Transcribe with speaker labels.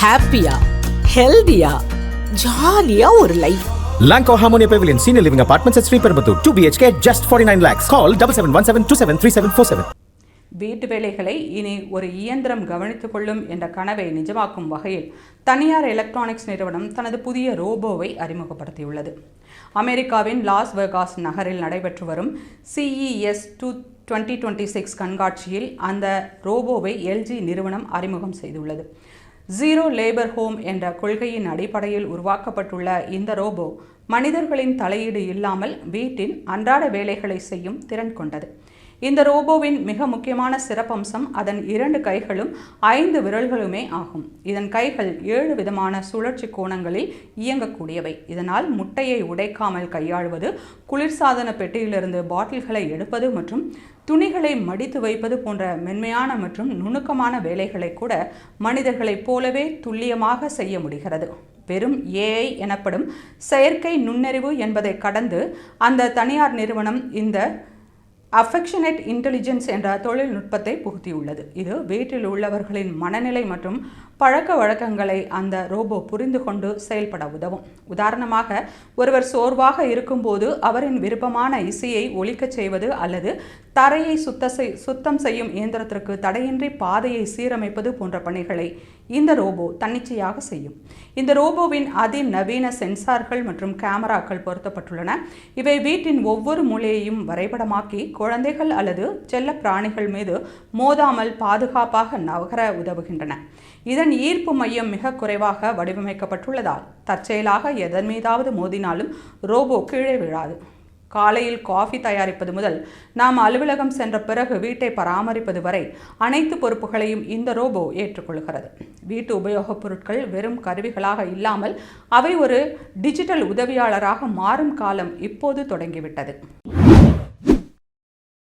Speaker 1: ஹாப்பியா ஹெல்தியா ஜாலியா ஒரு life
Speaker 2: Lanco Harmonia Pavilion Senior Living Apartments at Sri Perambatoor. 2 BHK, just 49 lakhs. Call 7717273747.
Speaker 3: வீட்டு வேலைகளை இனி ஒரு இயந்திரம் கவனித்துக் கொள்ளும் என்ற கனவை நிஜமாக்கும் வகையில் தனியார் எலக்ட்ரானிக்ஸ் நிறுவனம் தனது புதிய ரோபோவை அறிமுகப்படுத்தியுள்ளது அமெரிக்காவின் லாஸ் வெகாஸ் நகரில் நடைபெற்று வரும் CES two twenty twenty six கண்காட்சியில் அந்த ரோபோவை எல்ஜி நிறுவனம் அறிமுகம் செய்துள்ளது ஜீரோ லேபர் ஹோம் என்ற கொள்கையின் அடிப்படையில் உருவாக்கப்பட்டுள்ள இந்த ரோபோ மனிதர்களின் தலையீடு இல்லாமல் வீட்டின் அன்றாட வேலைகளை செய்யும் திறன் கொண்டது. இந்த ரோபோவின் மிக முக்கியமான சிறப்பம்சம் அதன் இரண்டு கைகளும் ஐந்து விரல்களுமே ஆகும். இதன் கைகள் ஏழு விதமான சுழற்சி கோணங்களில் இயங்கக்கூடியவை. இதனால் முட்டையை உடைக்காமல் கையாள்வது குளிர்சாதன பெட்டியிலிருந்து பாட்டில்களை எடுப்பது மற்றும் துணிகளை மடித்து வைப்பது போன்ற மென்மையான மற்றும் நுணுக்கமான வேலைகளை கூட மனிதர்களைப் போலவே துல்லியமாக செய்ய முடிகிறது. வெறும் ஏஐ எனப்படும் செயற்கை நுண்ணறிவு என்பதை கடந்து அந்த தனியார் நிறுவனம் இந்த அஃபெக்ஷனேட் இன்டெலிஜென்ஸ் என்ற தொழில்நுட்பத்தை புகுத்தியுள்ளது. இது வீட்டில் உள்ளவர்களின் மனநிலை மற்றும் பழக்க வழக்கங்களை அந்த ரோபோ புரிந்து கொண்டு செயல்பட உதவும். உதாரணமாக ஒருவர் சோர்வாக இருக்கும்போது அவரின் விருப்பமான இசையை ஒழிக்கச் செய்வது அல்லது தரையை சுத்த செய் சுத்தம் செய்யும் இயந்திரத்திற்கு தடையின்றி பாதையை சீரமைப்பது போன்ற பணிகளை இந்த ரோபோ தன்னிச்சையாக செய்யும். இந்த ரோபோவின் அதிநவீன சென்சார்கள் மற்றும் கேமராக்கள் பொருத்தப்பட்டுள்ளன. இவை வீட்டின் ஒவ்வொரு மூலையையும் வரைபடமாக்கி குழந்தைகள் அல்லது செல்ல பிராணிகள் மீது மோதாமல் பாதுகாப்பாக நகர உதவுகின்றன. இதன் ஈர்ப்பு மையம் மிக குறைவாக வடிவமைக்கப்பட்டுள்ளதால் தற்செயலாக எதன் மீதாவது மோதினாலும் ரோபோ கீழே விழாது. காலையில் காஃபி தயாரிப்பது முதல் நாம் அலுவலகம் சென்ற பிறகு வீட்டை பராமரிப்பது வரை அனைத்து பொறுப்புகளையும் இந்த ரோபோ ஏற்றுக்கொள்கிறது. வீட்டு உபயோகப் பொருட்கள் வெறும் கருவிகளாக இல்லாமல் அவை ஒரு டிஜிட்டல் உதவியாளராக மாறும் காலம் இப்போது தொடங்கிவிட்டது.